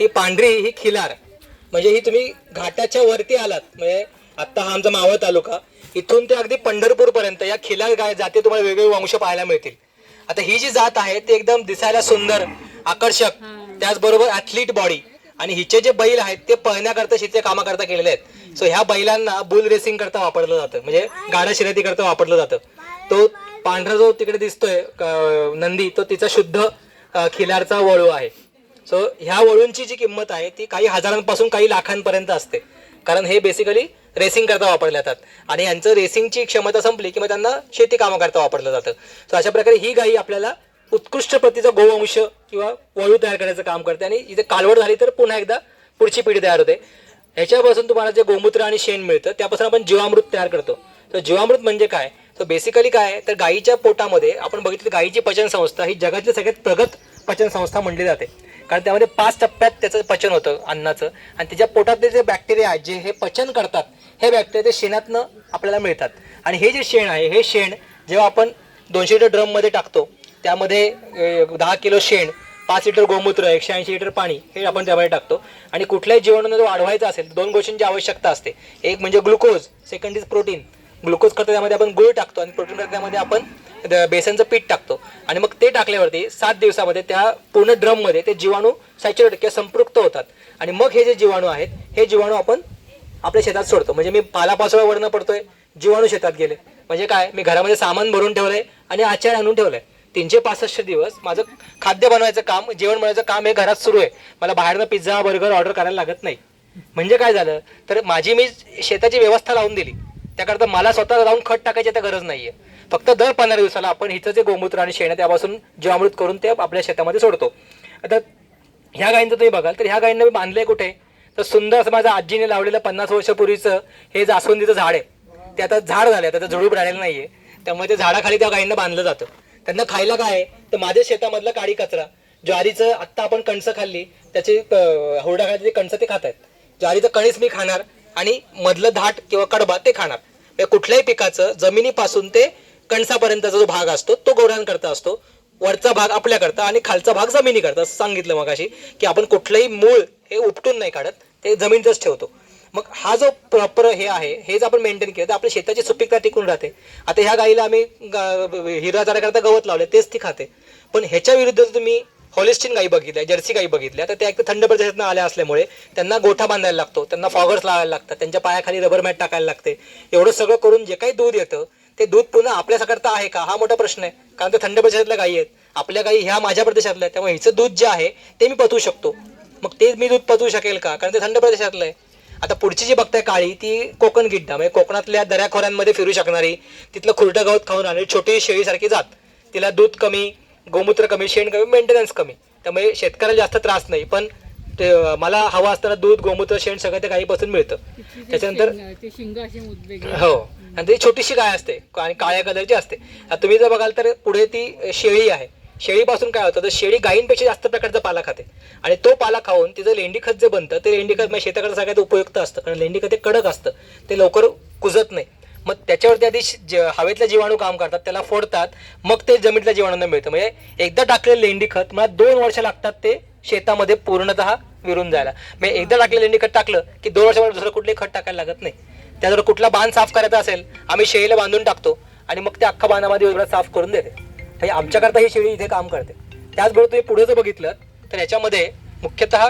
ही पांढरी ही खिलार. म्हणजे ही तुम्ही घाटाच्या वरती आलात. म्हणजे आत्ता हा आमचा मावळ तालुका. इथून ते अगदी पंढरपूरपर्यंत या खिलार गाय जाते तुम्हाला वेगवेगळे वंश पाहायला मिळतील. आता ही जी जात आहे ती एकदम दिसायला सुंदर आकर्षक त्याचबरोबर ॲथलीट बॉडी आणि हिचे जे बैल आहेत ते पळण्याकरता शेतीच्या कामाकरता केलेले आहेत. सो ह्या बैलांना बुल रेसिंग करता वापरलं जातं. म्हणजे गाडा शर्यती करता वापरलं जातं. तो पांढरा जो तिकडे दिसतोय नंदी तो तिचा शुद्ध खिलारचा वळू आहे. सो ह्या वळूंची जी किंमत आहे ती काही हजारांपासून काही लाखांपर्यंत असते. कारण हे बेसिकली रेसिंग करता वापरल्या जातात. आणि यांचं रेसिंगची क्षमता संपली की मग त्यांना शेती कामं करता वापरलं जातं. सो अशा प्रकारे ही गाई आपल्याला उत्कृष्ट प्रतीचा गोवंश किंवा वळू तयार करायचं काम करते. आणि इथे कालवड झाली तर पुन्हा एकदा पुढची पिढी तयार होते. ह्याच्यापासून तुम्हाला जे गोमूत्र आणि शेण मिळतं त्यापासून आपण जीवामृत तयार करतो. तर जीवामृत म्हणजे काय? तर बेसिकली काय तर गाईच्या पोटामध्ये आपण बघितलं गायीची पचन संस्था ही जगातली सगळ्यात प्रगत पचन संस्था म्हणली जाते. कारण त्यामध्ये पाच टप्प्यात त्याचं पचन होतं अन्नाचं. आणि त्याच्या पोटातले जे बॅक्टेरिया आहेत जे हे पचन करतात हे बॅक्टेरिया ते शेणातनं आपल्याला मिळतात. आणि हे जे शेण आहे हे शेण जेव्हा आपण दोनशे लिटर ड्रममध्ये टाकतो त्यामध्ये दहा किलो शेण पाच लिटर गोमूत्र एकशे ऐंशी लिटर पाणी हे आपण त्यामध्ये टाकतो. आणि कुठल्याही जीवाणूंना जर वाढवायचा असेल तर दोन गोष्टींची आवश्यकता असते. एक म्हणजे glucose second is protein glucose खतं त्यामध्ये आपण गुळ टाकतो आणि प्रोटीन करता त्यामध्ये आपण द- बेसनचं पीठ टाकतो. आणि मग ते टाकल्यावरती सात दिवसामध्ये त्या पूर्ण ड्रममध्ये ते जीवाणू सॅच्युरेट किंवा संपृक्त होतात. आणि मग हे जे जीवाणू आहेत हे जीवाणू आपण आपल्या शेतात सोडतो. म्हणजे मी पालापाचोळा वरनं पडतोय जीवाणू शेतात गेले. म्हणजे काय? मी घरामध्ये सामान भरून ठेवलंय आणि आचार आणून ठेवलंय. तीनशे पासष्ट दिवस माझं खाद्य बनवायचं काम जेवण बनवायचं काम हे घरात सुरू आहे. मला बाहेरनं पिझ्झा बर्गर ऑर्डर करायला लागत नाही. म्हणजे काय झालं? तर माझी मी शेताची व्यवस्था लावून दिली. त्याकरता मला स्वतः जाऊन खत टाकायची आता गरज नाहीये. फक्त दर पंधरा दिवसाला आपण हिचं जे गोमूत्र आणि शेण आहे त्यापासून जीवामृत करून ते आपल्या शेतामध्ये सोडतो. आता ह्या गायींचं तुम्ही बघाल तर ह्या गायींना मी बांधलंय कुठे? तर सुंदर असं माझ्या आजीने लावलेलं पन्नास वर्षापूर्वीचं हे जास्वंदीचं झाड आहे. ते आता झाड झालं त्याचं झुडूप राहिलेलं नाहीये. त्यामुळे ते झाडाखाली त्या गायींना बांधलं जातं. त्यांना खायला काय तर माझ्या शेतामधला काळी कचरा ज्वारीचं आत्ता आपण कणसं खाल्ली त्याची हुरडा खायची कणसं ते खात आहेत ज्वारीचं कणीस मी खाणार आणि मधलं धाट किंवा कडबा ते खाणार. कुठल्याही पिकाचं जमिनीपासून ते कणसापर्यंतचा जो भाग असतो तो गौरांकरता असतो. वरचा भाग आपल्याकरता आणि खालचा भाग जमिनीकरता. असं सांगितलं मग अशी की आपण कुठलंही मूळ हे उपटून नाही काढत ते जमिनीतच ठेवतो. मग हा जो प्रॉपर हे आहे हे जर आपण मेंटेन केलं तर आपल्या शेताची सुपीकता टिकून राहते. आता ह्या गाईला आम्ही गा- हिरा करता गवत लावले तेच ती खाते. पण ह्याच्या विरुद्ध तुम्ही हॉलिस्टिन गाई बघितल्या जर्सी गाई बघितल्या तर त्या एक थंड प्रदेशातून आल्या असल्यामुळे त्यांना गोठा बांधायला लागतो त्यांना फॉगर्स लावायला लागतात त्यांच्या पायाखाली रबर मॅट टाकायला लागते. एवढं सगळं करून जे काही दूध येतं ते दूध पुन्हा आपल्यासाकरता आहे का? हा मोठा प्रश्न आहे. कारण ते थंड प्रदेशातल्या गायी आहेत. आपल्या गायी ह्या माझ्या प्रदेशातल्या आहेत. त्यामुळे हिचं दूध जे आहे ते मी पचवू शकतो. मग ते मी दूध पचवू शकेल का? कारण ते थंड प्रदेशातलं आहे. आता पुढची जी बघताय काळी ती कोकण गिड्डा. म्हणजे कोकणातल्या दऱ्याखोऱ्यांमध्ये फिरू शकणारी तिथलं खुरटं गवत खाऊन आणि छोटी शेळीसारखी जात. तिला दूध कमी गोमूत्र कमी शेण कमी मेंटेनन्स कमी. त्यामुळे शेतकऱ्याला जास्त त्रास नाही पण ते मला हवं असताना दूध गोमूत्र शेण सगळं त्या गाईपासून मिळतं. त्याच्यानंतर ते हो. आणि ती छोटीशी गाय असते आणि काळ्या कलरची असते. आता तुम्ही जर बघाल तर पुढे ती शेळी आहे. शेळीपासून काय होतं तर शेळी गायींपेक्षा जास्त प्रकारचा पाला खाते. आणि तो पाला खाऊन तिचं लेंडी खत जे बनतं ते लेंडी खत म्हणजे शेताकडे सगळ्यात उपयुक्त असतं. कारण लेंडी खत हे कडक असतं. ते लवकर कुजत नाही. मग त्याच्यावरती आधी ज- हवेतले जीवाणू काम करतात त्याला फोडतात मग ते जमिनीतल्या जीवाणूंना मिळतं. म्हणजे एकदा टाकलेलं लेंडी खत मला दोन वर्ष लागतात ते शेतामध्ये पूर्णतः विरून जायला. म्हणजे एकदा टाकलेलं लेंडी खत टाकलं की दोन वर्षामध्ये दुसरं कुठलंही खत टाकायला लागत नाही. त्याजवळ कुठला बांध साफ करायचा असेल आम्ही शेळीला बांधून टाकतो आणि मग ते अख्खा बांधामध्ये दिवसभरात साफ करून देते. म्हणजे आमच्याकरता ही शेळी इथे काम करते. त्याचबरोबर तुम्ही पुढे जर बघितलं तर याच्यामध्ये मुख्यतः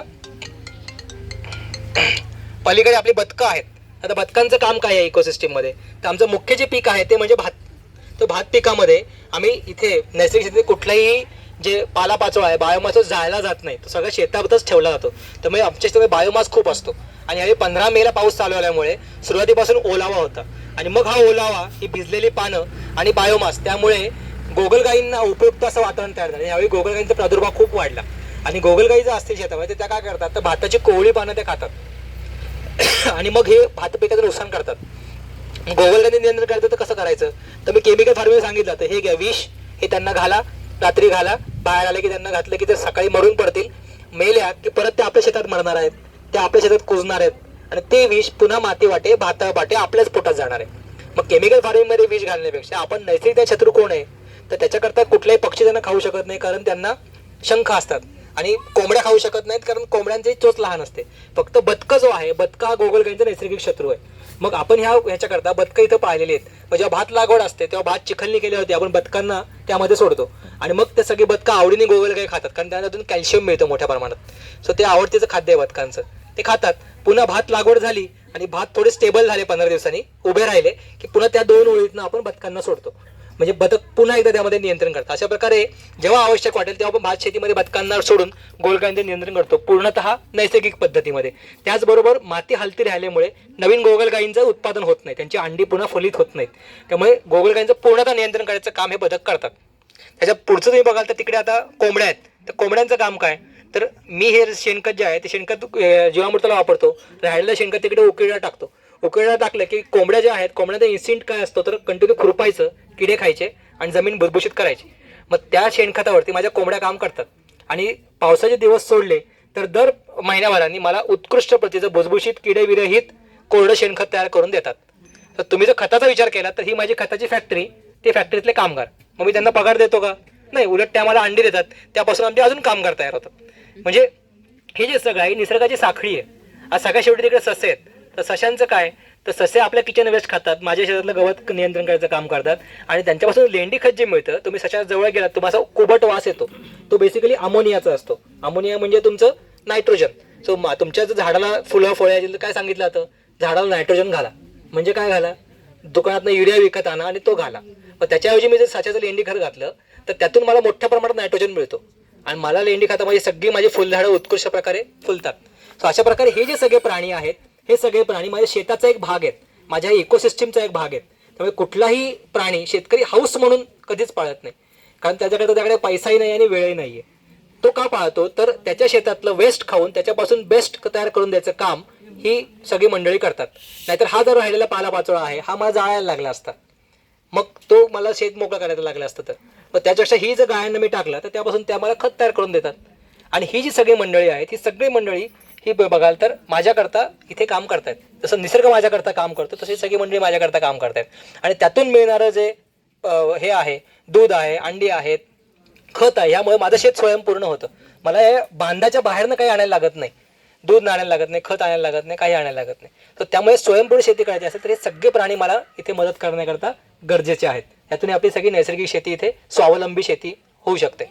पलीकडे आपली बदकं आहेत. आता बदकांचं काम काय आहे इकोसिस्टीममध्ये तर आमचं मुख्य जे पीक आहे ते म्हणजे भात. तर भात पिकामध्ये आम्ही इथे नैसर्गिक शेतीत कुठलाही जे पालापाचोळा आहे बायोमास जायला जात नाही. तो सगळं शेतातच ठेवला जातो. त्यामुळे आमच्या शेतामध्ये बायोमास खूप असतो. आणि यावेळी पंधरा मेला पाऊस चालू आल्यामुळे सुरुवातीपासून ओलावा होता. आणि मग हा ओलावा ही भिजलेली पानं आणि बायोमास त्यामुळे गोगलगाईंना उपयुक्त असं वातावरण तयार झालं. यावेळी गोगलगाईंचा प्रादुर्भाव खूप वाढला. आणि गोगलगाई जर असतील शेतामध्ये त्या काय करतात? तर भाताची कोवळी पानं त्या खातात. आणि मग हे भात पिकाचं नुकसान करतात. गोगलगाई नियंत्रण करायचं तर कसं करायचं? तर मी केमिकल फार्मिंग सांगितलं तर हे घ्या विष हे त्यांना घाला रात्री घाला. बाहेर आले की त्यांना घातलं की ते सकाळी मरून पडतील. मेल्या की परत ते आपल्या शेतात मरणार आहेत. ते आपल्या शेतात कुजणार आहेत. आणि ते विष पुन्हा माती वाटे भाता वाटे आपल्याच पोटात जाणार आहे मग केमिकल फार्मिंगमध्ये विष घालण्यापेक्षा आपण नैसर्गिक शत्रू कोण आहे? तर त्याच्याकरता कुठलाही पक्षी त्यांना खाऊ शकत नाही कारण त्यांना शंख असतात. आणि कोंबड्या खाऊ शकत नाहीत कारण कोंबड्यांची चोच लहान असते. फक्त बदक जो आहे बदका हा गोगलगाईंचा नैसर्गिक शत्रू आहे. मग आपण ह्या ह्याच्याकरता बदकं इथं पाहिलेली आहेत. मग जेव्हा भात लागवड असते तेव्हा भात चिखलनी केली होती आपण बदकांना त्यामध्ये सोडतो. आणि मग ते सगळी बदकं आवडीने गोगलगाई खातात कारण त्यातून कॅल्शियम मिळतं मोठ्या प्रमाणात. सो ते आवडतीचं खाद्य आहे बदकांचं. ते खातात. पुन्हा भात लागवड झाली आणि भात थोडे स्टेबल झाले पंधरा दिवसांनी उभे राहिले की पुन्हा त्या दोन ओळीतनं आपण बदकांना सोडतो. म्हणजे बदक पुन्हा एकदा त्यामध्ये नियंत्रण करतात. अशा प्रकारे जेव्हा आवश्यक वाटेल तेव्हा आपण भात शेतीमध्ये बदकांना सोडून गोलगांचे नियंत्रण करतो पूर्णतः नैसर्गिक पद्धतीमध्ये. त्याचबरोबर माती हलती राहिल्यामुळे नवीन गोगलगाईंचं उत्पादन होत नाही त्यांची अंडी पुन्हा फलित होत नाहीत. त्यामुळे गोगलगाईंचं पूर्णतः नियंत्रण करायचं काम हे बदक करतात. त्याच्या पुढचं तुम्ही बघाल तर तिकडे आता कोंबड्या आहेत. तर कोंबड्यांचं काम काय? तर मी हे शेणखत जे आहे ते शेणखत जीवामृताला वापरतो. राहिलेलं शेणखत तिकडे उकिडा टाकतो. उकळण्यात टाकलं की कोंबड्या ज्या आहेत कोंबड्याचा इन्स्टिंट काय असतो? तर कंटिन्यू खुरपायचं किडे खायचे आणि जमीन भुसभुशीत करायची. मग त्या शेणखतावरती माझ्या कोंबड्या काम करतात. आणि पावसाचे दिवस सोडले तर दर महिन्याभराने मला उत्कृष्ट प्रतीचं भुसभुशीत किडेविरहित कोरडं शेणखत तयार करून देतात. तर तुम्ही जर खताचा विचार केला तर ही माझी खताची फॅक्टरी ते फॅक्टरीतले कामगार. मग मी त्यांना पगार देतो का? नाही उलट त्या मला अंडी देतात. त्यापासून आमचे अजून कामगार तयार होतात. म्हणजे हे जे सगळं आहे निसर्गाची साखळी आहे. आज सगळ्या शेवटी तिकडे ससे आहेत. तर सशांचं काय? तर ससे आपल्या किचन वेस्ट खातात माझ्या शेतातलं गवत नियंत्रण करायचं काम करतात आणि त्यांच्यापासून लेंडी खत जे मिळतं तुम्ही सशा जवळ गेलात तुम्हाला असा कुबट वास येतो. तो बेसिकली अमोनियाचा असतो. अमोनिया म्हणजे तुमचं नायट्रोजन सो तुमच्या जर झाडाला फुलं फळं असतील तर काय सांगितलं जातं झाडाला नायट्रोजन घाला. म्हणजे काय घाला? दुकानातनं युरिया विकत आणा आणि तो घाला. मग त्याच्याऐवजी मी जर साच्याचं लेंडी खत घातलं तर त्यातून मला मोठ्या प्रमाणात नायट्रोजन मिळतो. आणि मला लेंडी खतामध्ये सगळी माझी फुलझाडं उत्कृष्ट प्रकारे फुलतात. सो अशा प्रकारे हे जे सगळे प्राणी आहेत हे सगळे प्राणी माझ्या शेताचा एक भाग आहेत. माझ्या इकोसिस्टीमचा एक भाग आहेत. त्यामुळे कुठलाही प्राणी शेतकरी हाऊस म्हणून कधीच पाळत नाही. कारण त्याच्याकडे त्याच्याकडे पैसाही नाही आणि वेळही नाही आहे तो का पाळतो? तर त्याच्या शेतातलं वेस्ट खाऊन त्याच्यापासून बेस्ट तयार करून द्यायचं काम ही सगळी मंडळी करतात. नाहीतर हा जर राहिलेला पालापाचोळा आहे हा मला जाळायला लागला असता. मग तो मला शेत मोकळं करायला लागलं असतं तर. मग त्याच्यापेक्षा ही जर गायांना मी टाकलं तर त्यापासून त्या मला खत तयार करून देतात. आणि ही जी सगळी मंडळी आहेत ही सगळी मंडळी ही बघाल तर माझ्याकरता इथे काम करतायत. जसं निसर्ग माझ्याकरता काम करतो तशी सगळी मंडळी माझ्याकरता काम करतायत. आणि त्यातून मिळणारं जे हे आहे दूध आहे अंडी आहेत खत आहे यामुळे माझं शेत स्वयंपूर्ण होतं. मला हे बांधाच्या बाहेरनं काही आणायला लागत नाही. दूध आणायला लागत नाही खत आणायला लागत नाही काही आणायला लागत नाही. तर त्यामुळे स्वयंपूर्ण शेती करायची असेल तर हे सगळे प्राणी मला इथे मदत करण्याकरता गरजेचे आहेत. यातून आपली सगळी नैसर्गिक शेती इथे स्वावलंबी शेती होऊ शकते.